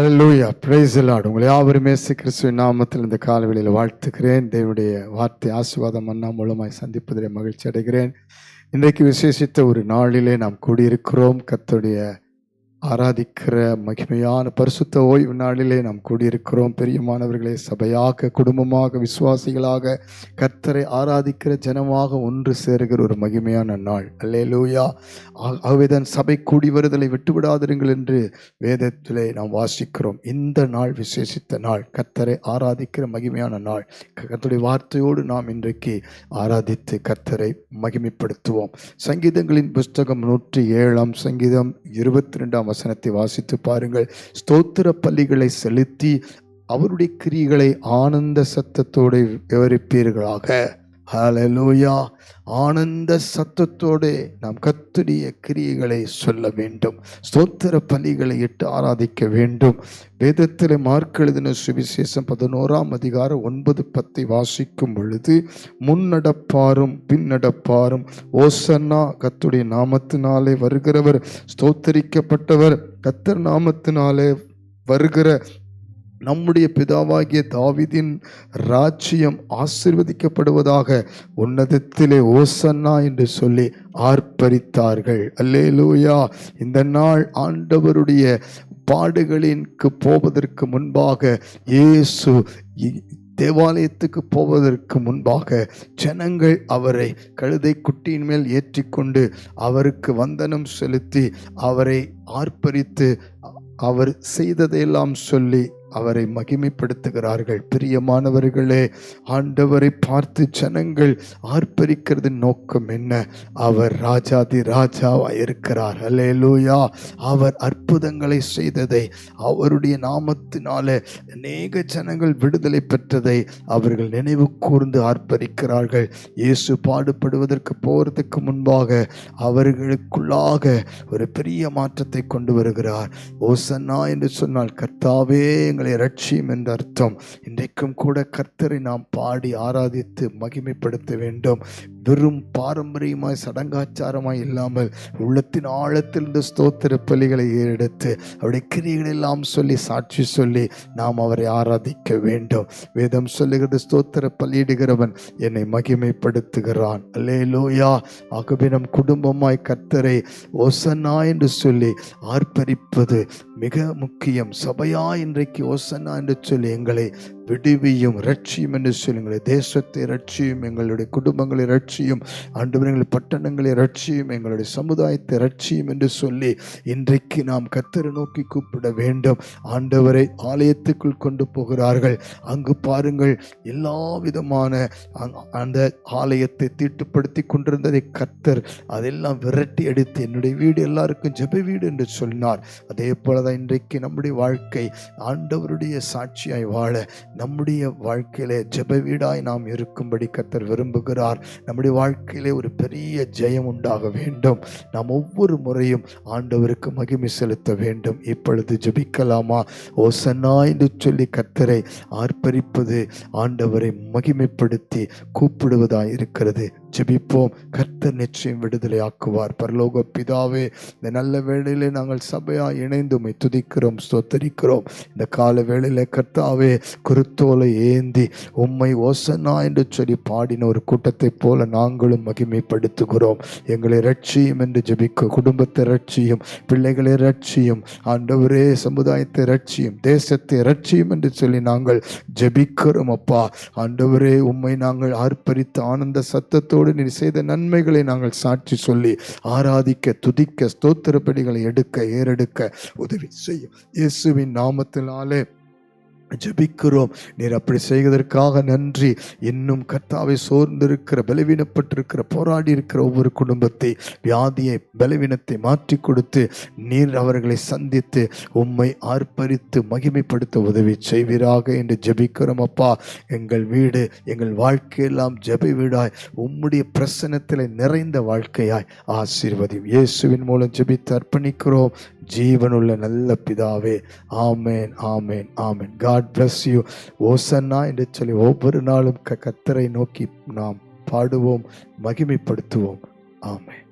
Hallelujah praise the lord. உங்களை யாவரும் இயேசு கிறிஸ்துவின் நாமத்தில் இந்த காலவெளியில் வாழ்த்துக்கிறேன் தேவனுடைய வார்த்தை ஆசீர்வாதம் அண்ணா மூலமாய் சந்திப்பதிலே மகிழ்ச்சி அடைகிறேன். இன்றைக்கு விசேஷித்த ஒரு நாளிலே நாம் கூடியிருக்கிறோம். கத்துடைய ஆராதிக்கிற மகிமையான பரிசுத்த ஓய்வு நாளிலே நாம் கூடியிருக்கிறோம். பெரியமானவர்களே சபையாக குடும்பமாக விசுவாசிகளாக கர்த்தரை ஆராதிக்கிற ஜனமாக ஒன்று சேருகிற ஒரு மகிமையான நாள். அல்லேலூயா. ஆகவேதான் சபை கூடி வருதலை விட்டுவிடாதிருங்கள் என்று வேதத்திலே நாம் வாசிக்கிறோம். இந்த நாள் விசேஷித்த நாள். கர்த்தரை ஆராதிக்கிற மகிமையான நாள். கர்த்தருடைய வார்த்தையோடு நாம் இன்றைக்கு ஆராதித்து கர்த்தரை மகிமைப்படுத்துவோம். சங்கீதங்களின் புஸ்தகம் நூற்றி ஏழாம் சங்கீதம் இருபத்தி ரெண்டாம் வசனத்தை வாசித்து பாருங்கள். ஸ்தோத்திர பள்ளிகளை செலுத்தி அவருடைய கிரிகளை ஆனந்த சத்தத்தோடு விவரிப்பீர்களாக. ஹலலூயா ஆனந்த சத்தத்தோடு நாம் கத்துடைய கிரியைகளை சொல்ல வேண்டும். ஸ்தோத்திர பலிகளை இட்டு ஆராதிக்க வேண்டும். வேதத்தில் மார்க் எழுதின சுவிசேஷம் பதினோராம் அதிகாரம் ஒன்பது பத்தை வாசிக்கும் பொழுது முன்னடப்பாரும் பின்னடப்பாரும் ஓசன்னா கத்துடைய நாமத்தினாலே வருகிறவர் ஸ்தோத்தரிக்கப்பட்டவர் கத்தர் நாமத்தினாலே வருகிற நம்முடைய பிதாவாகிய தாவிதின் ராஜ்யம் ஆசிர்வதிக்கப்படுவதாக உன்னதத்திலே ஓசன்னா என்று சொல்லி ஆர்ப்பரித்தார்கள். அல்லேலூயா. இந்த நாள் ஆண்டவருடைய பாடுகளின்க்கு போவதற்கு முன்பாக இயேசு தேவாலயத்துக்கு போவதற்கு முன்பாக ஜனங்கள் அவரை கழுதை குட்டியின் மேல் ஏற்றிக்கொண்டு அவருக்கு வந்தனம் செலுத்தி அவரை ஆர்ப்பரித்து அவர் செய்ததையெல்லாம் சொல்லி அவரை மகிமைப்படுத்துகிறார்கள். பிரியமானவர்களே ஆண்டவரை பார்த்து ஜனங்கள் ஆர்ப்பரிக்கிறது நோக்கம் என்ன? அவர் ராஜாதி ராஜாவாக இருக்கிறார் லூயா அவர் அற்புதங்களை செய்ததை அவருடைய நாமத்தினால அநேக ஜனங்கள் விடுதலை பெற்றதை அவர்கள் நினைவு கூர்ந்து ஆர்ப்பரிக்கிறார்கள். இயேசு பாடுபடுவதற்கு போகிறதுக்கு முன்பாக அவர்களுக்குள்ளாக ஒரு பெரிய மாற்றத்தை கொண்டு வருகிறார். ஓசன்னா என்று சொன்னால் கர்த்தாவே எங்களை ரட்சியும் என்ற அர்த்தம். இன்றைக்கும் கூட கர்த்தரை நாம் பாடி ஆராதித்து மகிமைப்படுத்த வேண்டும். வெறும் பாரம்பரியமாய் சடங்காச்சாரமாய் இல்லாமல் உள்ளத்தின் ஆழத்தில் ஸ்தோத்திர பலிகளை ஏறெடுத்து அவருடைய கிரிகளை எல்லாம் சொல்லி சாட்சி சொல்லி நாம் அவரை ஆராதிக்க வேண்டும். வேதம் சொல்லுகிறது ஸ்தோத்திர பலியிடுகிறவன் என்னை மகிமைப்படுத்துகிறான். அல்லேலூயா. ஆகவே நம் குடும்பமாய் கர்த்தரை ஒசனா என்று சொல்லி ஆர்ப்பரிப்பது மிக முக்கியம். சபையா இன்றைக்கு ஓசன்னா என்று சொல்லி எங்களை விடுவியும் ரட்சியும் என்று சொல்லுங்கள். தேசத்தை ரட்சியும் எங்களுடைய குடும்பங்களை ரட்சியும் ஆண்டவர் எங்கள் பட்டணங்களை ரட்சியும் எங்களுடைய சமுதாயத்தை ரட்சியும் என்று சொல்லி இன்றைக்கு நாம் கத்தரை நோக்கி கூப்பிட வேண்டும். ஆண்டவரை ஆலயத்துக்குள் கொண்டு போகிறார்கள். அங்கு பாருங்கள் எல்லா விதமான அந்த ஆலயத்தை தீட்டுப்படுத்தி கொண்டிருந்ததை கத்தர் அதெல்லாம் விரட்டி அடித்து என்னுடைய வீடு எல்லாருக்கும் ஜெப வீடு என்று சொன்னார். அதே போலதான் இன்றைக்கு நம்முடைய வாழ்க்கை ஆண்டவருடைய சாட்சியாய் வாழ நம்முடைய வாழ்க்கையிலே ஜெப வீடாய் நாம் இருக்கும்படி கத்தர் விரும்புகிறார். நம்முடைய வாழ்க்கையிலே ஒரு பெரிய ஜெயம் உண்டாக வேண்டும். நாம் ஒவ்வொரு முறையும் ஆண்டவருக்கு மகிமை செலுத்த வேண்டும். இப்பொழுது ஜெபிக்கலாமா? ஓசன்னா என்று சொல்லி கத்தரை ஆர்ப்பரிப்பது ஆண்டவரை மகிமைப்படுத்தி கூப்பிடுவதாய் இருக்கிறது. ஜெபிப்போம். கர்த்தர் நிச்சயம் விடுதலை ஆக்குவார் பரலோக பிதாவே இந்த நல்ல வேளையிலே நாங்கள் சபையாக இணைந்துமை துதிக்கிறோம் ஸ்தோத்தரிக்கிறோம். இந்த கால வேளையிலே கர்த்தாவே குருத்தோலை ஏந்தி உம்மை ஓசனா என்று சொல்லி பாடின ஒரு கூட்டத்தைப் போல நாங்களும் மகிமைப்படுத்துகிறோம். எங்களை ரட்சியும் என்று ஜெபிக்க குடும்பத்தை ரட்சியும் பிள்ளைகளை ரட்சியும் ஆண்டவரே சமுதாயத்தை ரட்சியும் தேசத்தை ரட்சியும் என்று சொல்லி நாங்கள் ஜெபிக்கிறோம் அப்பா. ஆண்டவரே உம்மை நாங்கள் ஆர்ப்பரித்து ஆனந்த சத்தத்தோடு நீர் செய்த நன்மைகளை நாங்கள் சாட்சி சொல்லி ஆராதிக்க துதிக்க ஸ்தோத்திரப்படிகளை எடுக்க ஏறெடுக்க உதவி செய்யும். இயேசுவின் நாமத்தினாலே ஜபிக்கிறோம். நீர் அப்படி செய்வதற்காக நன்றி. இன்னும் கர்த்தாவை சோர்ந்திருக்கிற பலவீனப்பட்டிருக்கிற போராடி இருக்கிற ஒவ்வொரு குடும்பத்தை வியாதியை பலவீனத்தை மாற்றி கொடுத்து நீர் அவர்களை சந்தித்து உம்மை ஆர்ப்பரித்து மகிமைப்படுத்த உதவி செய்வீராக என்று ஜபிக்கிறோம் அப்பா. எங்கள் வீடு எங்கள் வாழ்க்கையெல்லாம் ஜபி வீடாய் உம்முடைய பிரசன்னத்தில் நிறைந்த வாழ்க்கையாய் ஆசீர்வதி இயேசுவின் மூலம் ஜபித்து அர்ப்பணிக்கிறோம். ஜீவனுள்ள நல்ல பிதாவே. Amen amen amen. God bless you ஓசன்னா என்று சொல்லி ஒவ்வொரு நாளும் க- கத்தரை நோக்கி நாம் பாடுவோம் மகிமைப்படுத்துவோம். ஆமேன்.